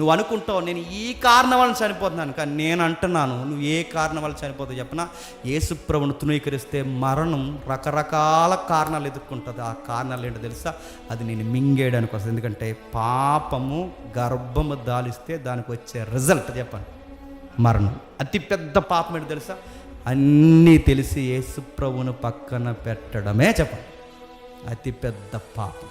నువ్వు అనుకుంటావు నేను ఈ కారణం వల్ల చనిపోతున్నాను కానీ నేను అంటున్నాను నువ్వు ఏ కారణం వల్ల చనిపోతావు చెప్పనా? యేసుప్రభుని తృణీకరిస్తే మరణం రకరకాల కారణాలు ఎదుర్కొంటుంది. ఆ కారణాలు ఏంటో తెలుసా? అది నేను మింగేయడానికి వస్తుంది. ఎందుకంటే పాపము గర్భము దాలిస్తే దానికి వచ్చే రిజల్ట్ చెప్పండి. మరణం. అతిపెద్ద పాపం ఏంటో తెలుసా? అన్నీ తెలిసి యేసుప్రభుని పక్కన పెట్టడమే చెప్పండి. అతిపెద్ద పాపం.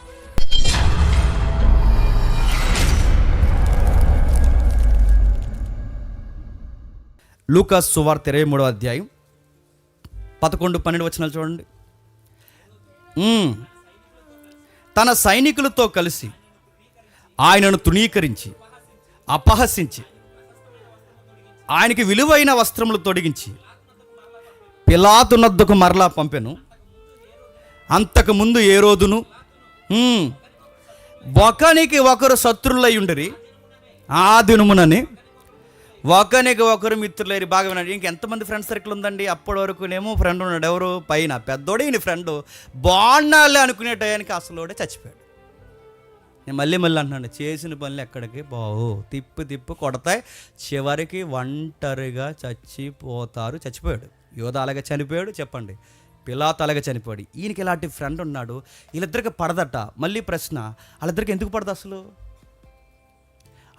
లూకాస్ సువార్త ఇరవై మూడో అధ్యాయం పదకొండు పన్నెండు వచనాలు చూడండి. తన సైనికులతో కలిసి ఆయనను తృణీకరించి అపహసించి ఆయనకి విలువైన వస్త్రములు తొడిగించి పిలాతునద్దుకు మరలా పంపెను. అంతకుముందు ఏ రోజును? ఒకనికి ఒకరు శత్రులై ఉండిరి. ఆ దినమునని ఒకరికి ఒకరు మిత్రులేరు బాగా వినండి ఇంకెంతమంది ఫ్రెండ్ సర్కిల్ ఉందండి? అప్పటి వరకునేమో ఫ్రెండ్ ఉన్నాడు ఎవరు? పైన. పెద్దోడే ఈయన ఫ్రెండ్ బాగున్నాలే అనుకునే టయానికి అసలోడే చచ్చిపోయాడు. నేను మళ్ళీ మళ్ళీ అంటున్నాను చేసిన పనులు ఎక్కడికి బావు తిప్పు తిప్పు కొడతాయి. చివరికి ఒంటరిగా చచ్చిపోతారు. చచ్చిపోయాడు. యోధ అలాగే చనిపోయాడు. చెప్పండి. పిలాత అలాగే చనిపోయాడు. ఈయనకి ఇలాంటి ఫ్రెండ్ ఉన్నాడు? వీళ్ళిద్దరికి పడదట. మళ్ళీ ప్రశ్న వాళ్ళిద్దరికి ఎందుకు పడదు అసలు?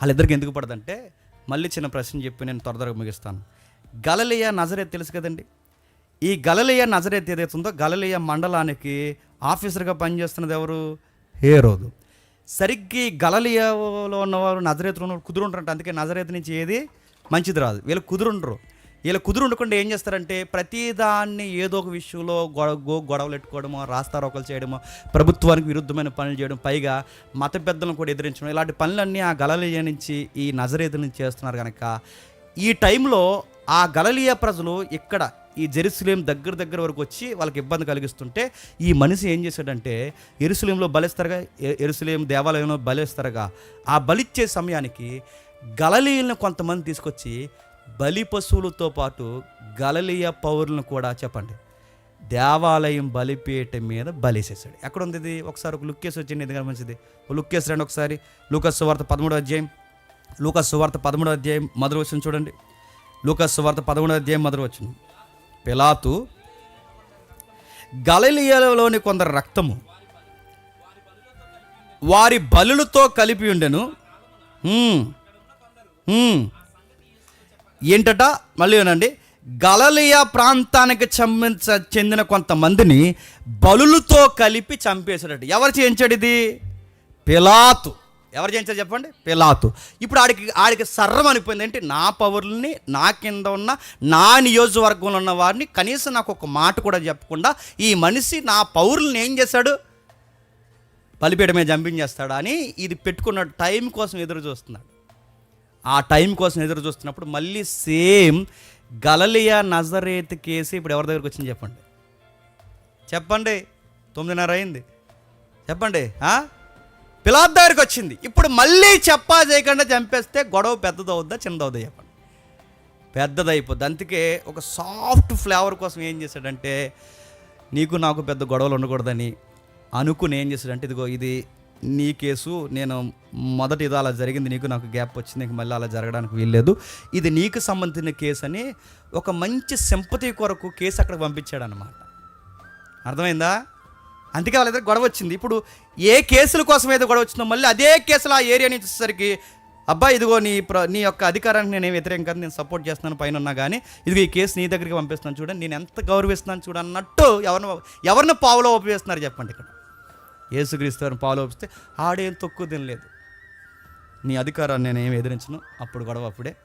వాళ్ళిద్దరికి ఎందుకు పడదంటే మళ్ళీ చిన్న ప్రశ్న చెప్పి నేను త్వరగా ముగిస్తాను. గలలియ నజరేత్ తెలుసు కదండి? ఈ గలలియ నజరేత్ ఏదైతుందో ఉందో గలలియ మండలానికి ఆఫీసర్గా పనిచేస్తున్నది ఎవరు? ఏ రోజు సరిగ్గా గలలియలో ఉన్నవారు నజరేతులు ఉన్నవారు కుదురుంటారంట. అందుకే నజరేత్ నుంచి ఏది? మంచిది రాదు. వీళ్ళు కుదురుండరు. వీళ్ళు కుదురు ఉండకుండా ఏం చేస్తారంటే ప్రతిదాన్ని ఏదో ఒక విషయంలో గొడవ గో- గొడవలు పెట్టుకోవడమో రాస్తారోకలు చేయడమో ప్రభుత్వానికి విరుద్ధమైన పనులు చేయడం పైగా మత పెద్దలను కూడా ఎదిరించడం ఇలాంటి పనులన్నీ ఆ గలలియ నుంచి ఈ నజరేతు నుంచి చేస్తున్నారు కనుక ఈ టైంలో ఆ గలలియా ప్రజలు ఇక్కడ ఈ జెరూసలేం దగ్గర దగ్గర వరకు వచ్చి వాళ్ళకి ఇబ్బంది కలిగిస్తుంటే ఈ మనిషి ఏం చేశాడంటే ఎరుసలేంలో బలిస్తారుగా ఎరుసలేం దేవాలయంలో బలిస్తారుగా ఆ బలిచ్చే సమయానికి గలలీయులను కొంతమంది తీసుకొచ్చి బలి పశువులతో పాటు గలలియ పౌరులను కూడా చెప్పండి. దేవాలయం బలిపీఠ మీద బలిసేసాడు ఎక్కడ ఉంది ఇది? ఒకసారి ఒక లుక్కేసి వచ్చింది ఎందుకంటే మంచిది లుక్కేసి రండి ఒకసారి. లూకస్ సువార్త పదమూడో అధ్యాయం. లూకస్ సువార్త పదమూడో అధ్యాయం మొదలు వచ్చిన చూడండి. లూకస్ సువార్త పదమూడో అధ్యాయం మొదలు వచ్చిన పిలాతు గలలియలోని కొందరు రక్తము వారి బలులతో కలిపి ఉండెను. ఏంటట? మళ్ళీ వినండి. గలలియా ప్రాంతానికి చెందిన కొంతమందిని బలులతో కలిపి చంపేశాడట. ఎవరు చేయించాడు ఇది? పిలాతు. ఎవరు చేయించారు చెప్పండి? పిలాతు. ఇప్పుడు ఆడికి ఆడికి సర్రం అనిపోయింది. అంటే నా పౌరుల్ని నా కింద ఉన్న నా నియోజకవర్గంలో ఉన్న వారిని కనీసం నాకు ఒక మాట కూడా చెప్పకుండా ఈ మనిషి నా పౌరుల్ని ఏం చేశాడు? బలిపీఠమే జంపించేస్తాడా అని ఇది పెట్టుకున్న టైం కోసం ఎదురు చూస్తున్నాడు. ఆ టైం కోసం ఎదురు చూస్తున్నప్పుడు మళ్ళీ సేమ్ గలలియా నజరేత్ కేసు ఇప్పుడు ఎవరి దగ్గరికి వచ్చింది చెప్పండి. చెప్పండి. తొమ్మిదిన్నర అయింది. చెప్పండి. ఆ? పిలాత్ దగ్గరికి వచ్చింది. ఇప్పుడు మళ్ళీ చెప్పా చేయకుండా చంపేస్తే గొడవ పెద్దదవుద్దా చిన్నదవుద్దా చెప్పండి. పెద్దదైపోద్ది అందుకే ఒక సాఫ్ట్ ఫ్లేవర్ కోసం ఏం చేశాడంటే నీకు నాకు పెద్ద గొడవలు ఉండకూడదని అనుకుని ఏం చేశాడంటే ఇదిగో ఇది నీ కేసు నేను మొదటి ఇది అలా జరిగింది నీకు నాకు గ్యాప్ వచ్చింది నీకు మళ్ళీ అలా జరగడానికి వీల్లేదు. ఇది నీకు సంబంధించిన కేసు అని ఒక మంచి సింపతి కొరకు కేసు అక్కడికి పంపించాడు అనమాట అర్థమైందా? అందుకే వాళ్ళ దగ్గర గొడవ వచ్చింది. ఇప్పుడు ఏ కేసుల కోసం అయితే గొడవ వచ్చిందో మళ్ళీ అదే కేసులు ఆ ఏరియా నుంచి వచ్చేసరికి అబ్బాయి ఇదిగో నీ ప్ర నీ యొక్క అధికారానికి నేను వ్యతిరేకం కాదు నేను సపోర్ట్ చేస్తున్నాను పైన ఉన్నా కానీ ఇదిగో ఈ కేసు నీ దగ్గరికి పంపిస్తున్నాను చూడండి నేను ఎంత గౌరవిస్తున్నాను చూడన్నట్టు ఎవరిని ఎవరిని పావులో ఉపయోగిస్తున్నారు చెప్పండి ఇక్కడ. యేసుక్రీస్తు వారిని పావులో ఆడేం తక్కువ తినలేదు. నీ అధికారాన్ని నేను ఏమి ఎదిరించను? అప్పుడు గొడవ అప్పుడే.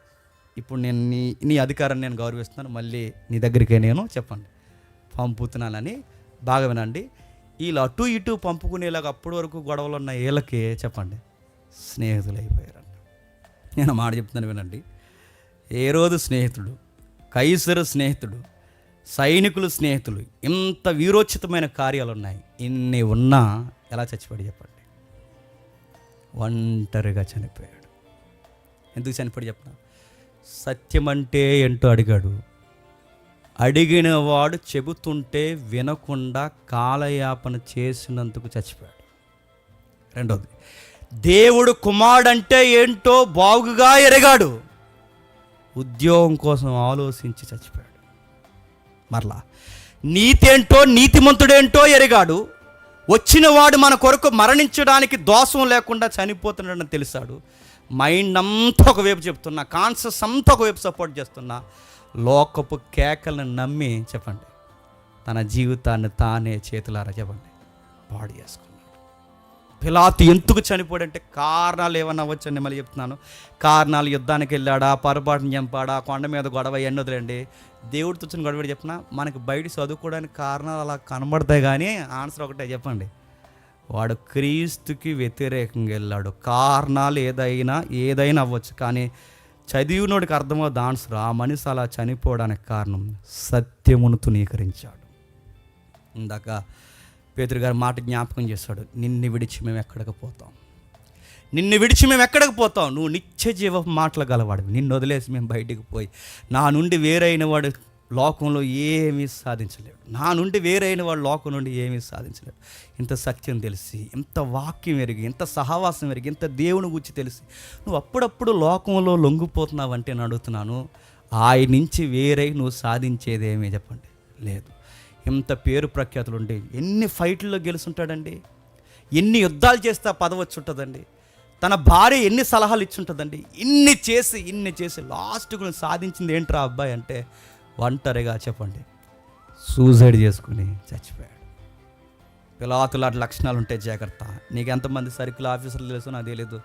ఇప్పుడు నేను నీ నీ అధికారాన్ని నేను గౌరవిస్తున్నాను. మళ్ళీ నీ దగ్గరికే నేను చెప్పండి. పంపుతున్నానని బాగా వినండి. వీళ్ళు అటు ఇటు పంపుకునేలాగా అప్పటి వరకు గొడవలు ఉన్న వీళ్ళకి చెప్పండి. స్నేహితులు అయిపోయారంట. నేను మాట చెప్తున్నాను వినండి. ఏ రోజు స్నేహితుడు కైసరు స్నేహితుడు సైనికులు స్నేహితులు ఇంత వీరోచితమైన కార్యాలు ఉన్నాయి ఇన్ని ఉన్నా ఎలా చచ్చిపోయాడు చెప్పండి. ఒంటరిగా చనిపోయాడు. ఎందుకు చనిపోయాడు చెప్పిన సత్యం అంటే ఏంటో అడిగాడు. అడిగిన వాడు చెబుతుంటే వినకుండా కాలయాపన చేసినందుకు చచ్చిపోయాడు. రెండవది దేవుడు కుమారుడంటే ఏంటో బాగుగా ఎరగాడు. ఉద్యోగం కోసం ఆలోచించి చచ్చిపోయాడు. మరలా. నీతేంటో నీతిమంతుడేంటో ఎరిగాడు. వచ్చిన వాడు మన కొరకు మరణించడానికి దోషం లేకుండా చనిపోతున్నాడని తెలిసాడు. మైండ్ అంతా ఒకవైపు చెప్తున్నా కాన్షియస్ అంతా ఒకవైపు సపోర్ట్ చేస్తున్నా. లోకపు కేకలను నమ్మి చెప్పండి. తన జీవితాన్ని తానే చేతులారా చెప్పండి. పాడు చేసుకున్నాడు పిలాతు ఎందుకు చనిపోడంటే కారణాలు ఏమన్నా వచ్చండి మళ్ళీ చెప్తున్నాను. కారణాలు యుద్ధానికి వెళ్ళాడా పొరపాటుని చంపాడా కొండ మీద గొడవ ఎన్ని వదిలేండి? దేవుడితో వచ్చిన గొడవ చెప్పిన? మనకి బయట చదువుకోవడానికి కారణాలు అలా కనబడతాయి కానీ ఆన్సర్ ఒకటే చెప్పండి. వాడు క్రీస్తుకి వ్యతిరేకంగా వెళ్ళాడు. కారణాలు ఏదైనా ఏదైనా అవ్వచ్చు కానీ చదివినోడికి అర్థమవుతుంది ఆన్సర్. ఆ మనిషి అలా చనిపోవడానికి కారణం సత్యమును తునీకరించాడు ఇందాక పేతురు గారు మాట జ్ఞాపకం చేశాడు నిన్ను విడిచి మేము ఎక్కడికి పోతాం? నిన్ను విడిచి మేము ఎక్కడికి పోతాం? నువ్వు నిత్య జీవ మాటలు గలవాడివి. నిన్ను వదిలేసి మేము బయటికి పోయి నా నుండి వేరైన వాడు లోకంలో ఏమీ సాధించలేడు. నా నుండి వేరైన వాడు లోకం నుండి ఏమీ సాధించలేడు. ఇంత సత్యం తెలిసి ఇంత వాక్యం ఎరిగి ఇంత సహవాసం ఎరిగి ఇంత దేవుని గురించి తెలిసి నువ్వు అప్పుడప్పుడు లోకంలో లొంగిపోతున్నావంటే నేను అడుగుతున్నాను ఆయన నుంచి వేరై నువ్వు సాధించేదేమీ చెప్పండి. లేదు. ఇంత పేరు ప్రఖ్యాతులు ఉండే ఎన్ని ఫైట్లలో గెలుచుంటాడండి ఎన్ని యుద్ధాలు చేస్తే ఆ పదవి వచ్చి ఉంటుందండి తన భార్య ఎన్ని సలహాలు ఇచ్చుంటుందండి? ఇన్ని చేసి ఇన్ని చేసి లాస్ట్కు నువ్వు సాధించింది ఏంట్రా అబ్బాయి అంటే ఒంటరిగా చెప్పండి. సూసైడ్ చేసుకుని చచ్చిపోయాడు. పిలాతులు అటు లక్షణాలు ఉంటే జాగ్రత్త. నీకు ఎంతమంది సర్కిల్ ఆఫీసర్లు తెలుసు? నాకు తెలియదు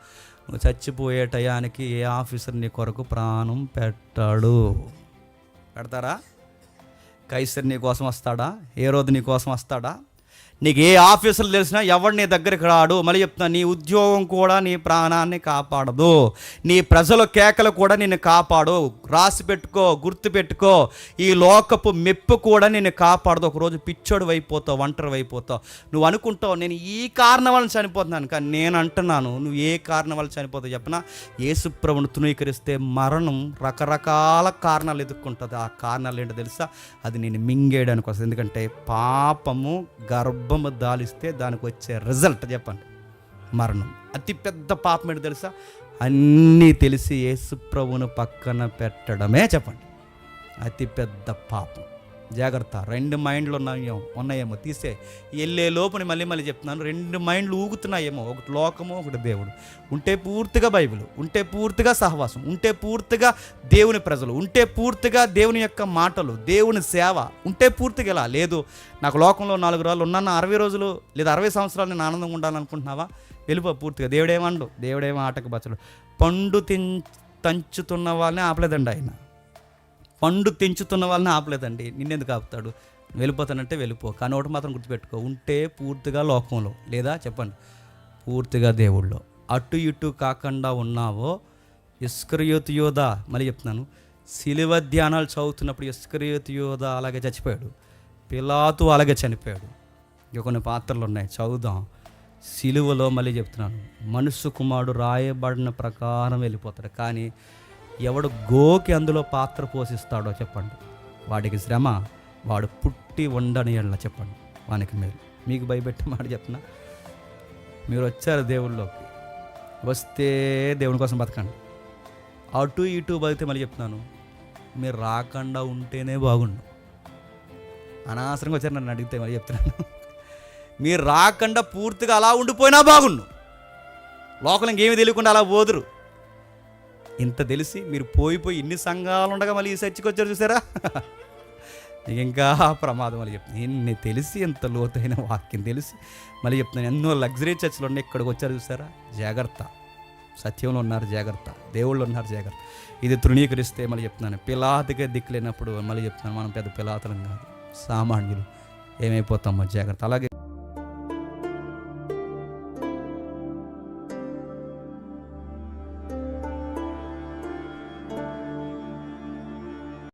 నువ్వు చచ్చిపోయే టయానికి ఏ ఆఫీసర్ నీ కొరకు ప్రాణం పెట్టాడు. పెడతారా? కైసర్ నీ కోసం వస్తాడా? ఏ రోజు నీ కోసం వస్తాడా? నీకు ఏ ఆఫీసులు తెలిసినా ఎవడు నీ దగ్గరికి రాడు. మళ్ళీ చెప్తున్నా నీ ఉద్యోగం కూడా నీ ప్రాణాన్ని కాపాడదు. నీ ప్రజల కేకలు కూడా నిన్ను కాపాడు. రాసి పెట్టుకో గుర్తు పెట్టుకో. ఈ లోకపు మెప్పు కూడా నిన్ను కాపాడదు. ఒకరోజు పిచ్చోడు అయిపోతావు ఒంటరి అయిపోతావు. నువ్వు అనుకుంటావు నేను ఈ కారణం వల్ల చనిపోతున్నాను. కానీ నేను అంటున్నాను నువ్వు ఏ కారణం వల్ల చనిపోతావు చెప్పనా? యేసుప్రభుని తృణీకరిస్తే మరణం రకరకాల కారణాలు ఎదుర్కొంటుంది. ఆ కారణాలు ఏంటో తెలుసా? అది నేను మింగేయడానికి వస్తుంది. ఎందుకంటే పాపము గర్భము దాలిస్తే దానికి వచ్చే రిజల్ట్ చెప్పండి. మరణం. అతి పెద్ద పాపం ఏంటి తెలుసా? అన్నీ తెలిసి యేసుప్రభును పక్కన పెట్టడమే చెప్పండి. అతి పెద్ద పాపం. జాగ్రత్త. రెండు మైండ్లు ఉన్నాయేమో ఉన్నాయేమో తీసే. వెళ్ళే లోపుని మళ్ళీ మళ్ళీ చెప్తున్నాను. రెండు మైండ్లు ఊగుతున్నాయేమో ఒకటి లోకము ఒకటి దేవుడు. ఉంటే పూర్తిగా బైబిల్ ఉంటే పూర్తిగా సహవాసం ఉంటే పూర్తిగా దేవుని ప్రజలు ఉంటే పూర్తిగా దేవుని యొక్క మాటలు దేవుని సేవ ఉంటే పూర్తిగా ఇలా. లేదు నాకు లోకంలో నాలుగు రోజులు ఉన్నాను అరవై రోజులు లేదా అరవై సంవత్సరాలు నేను ఆనందంగా ఉండాలనుకుంటున్నావా? వెళ్ళిపో పూర్తిగా. దేవుడేమండు దేవుడేమో ఆటకు బచ్చడు. పండు తిన్ తంచుతున్న వాళ్ళని ఆపలేదండి ఆయన. పండు తెంచుతున్న వాళ్ళని ఆపలేదండి. నిన్నెందుకు ఆపుతాడు? వెళ్ళిపోతానంటే వెళ్ళిపో. కానీ ఒకటి మాత్రం గుర్తుపెట్టుకో. ఉంటే పూర్తిగా లోకంలో లేదా చెప్పండి? పూర్తిగా దేవుళ్ళో. అటు ఇటు కాకుండా ఉన్నావో? ఇస్కరియోతు యోధ మళ్ళీ చెప్తున్నాను. శిలువ ధ్యానాలు చదువుతున్నప్పుడు ఇస్కరియోతు యోధ అలాగే చచ్చిపోయాడు. పిలాతు అలాగే చనిపోయాడు. ఇక కొన్ని పాత్రలు ఉన్నాయి. చదువుదాం. సిలువలో మళ్ళీ చెప్తున్నాను. మనుషు కుమారుడు రాయబడిన ప్రకారం వెళ్ళిపోతాడు. కానీ ఎవడు గోకి అందులో పాత్ర పోషిస్తాడో చెప్పండి. వాడికి శ్రమ వాడు పుట్టి ఉండని ఎళ్ళ చెప్పండి. వానికి మీరు మీకు భయపెట్టి మాట చెప్పిన. మీరు వచ్చారు దేవుళ్ళలోకి వస్తే దేవుని కోసం బతకండి. అటు ఇటు బతికితే మళ్ళీ చెప్తున్నాను. మీరు రాకుండా ఉంటేనే బాగుండు. అనవసరంగా వచ్చారు నన్ను అడిగితే మళ్ళీ చెప్తున్నాను. మీరు రాకుండా పూర్తిగా అలా ఉండిపోయినా బాగుండు. లోకల్ ఇంకేమీ తెలియకుండా అలా పోదురు. ఇంత తెలిసి మీరు పోయిపోయి ఇన్ని సంఘాలు ఉండగా మళ్ళీ ఈ చర్చికి వచ్చారు చూసారా? ఇంకా ప్రమాదం అని చెప్తున్నాను ఇన్ని తెలిసి ఎంత లోతైన వాక్యం తెలిసి మళ్ళీ చెప్తున్నాను ఎన్నో లగ్జరీ చర్చలు ఉన్నాయి. ఇక్కడికి వచ్చారు చూసారా? జాగ్రత్త. సత్యంలో ఉన్నారు జాగ్రత్త. దేవుళ్ళు ఉన్నారు జాగ్రత్త. ఇది తృణీకరిస్తే మళ్ళీ చెప్తున్నాను. పిలాతకే దిక్కులేనప్పుడు మళ్ళీ చెప్తున్నాను. మనం పెద్ద పిలాతలం కాదు. సామాన్యులు. ఏమైపోతామో జాగ్రత్త. అలాగే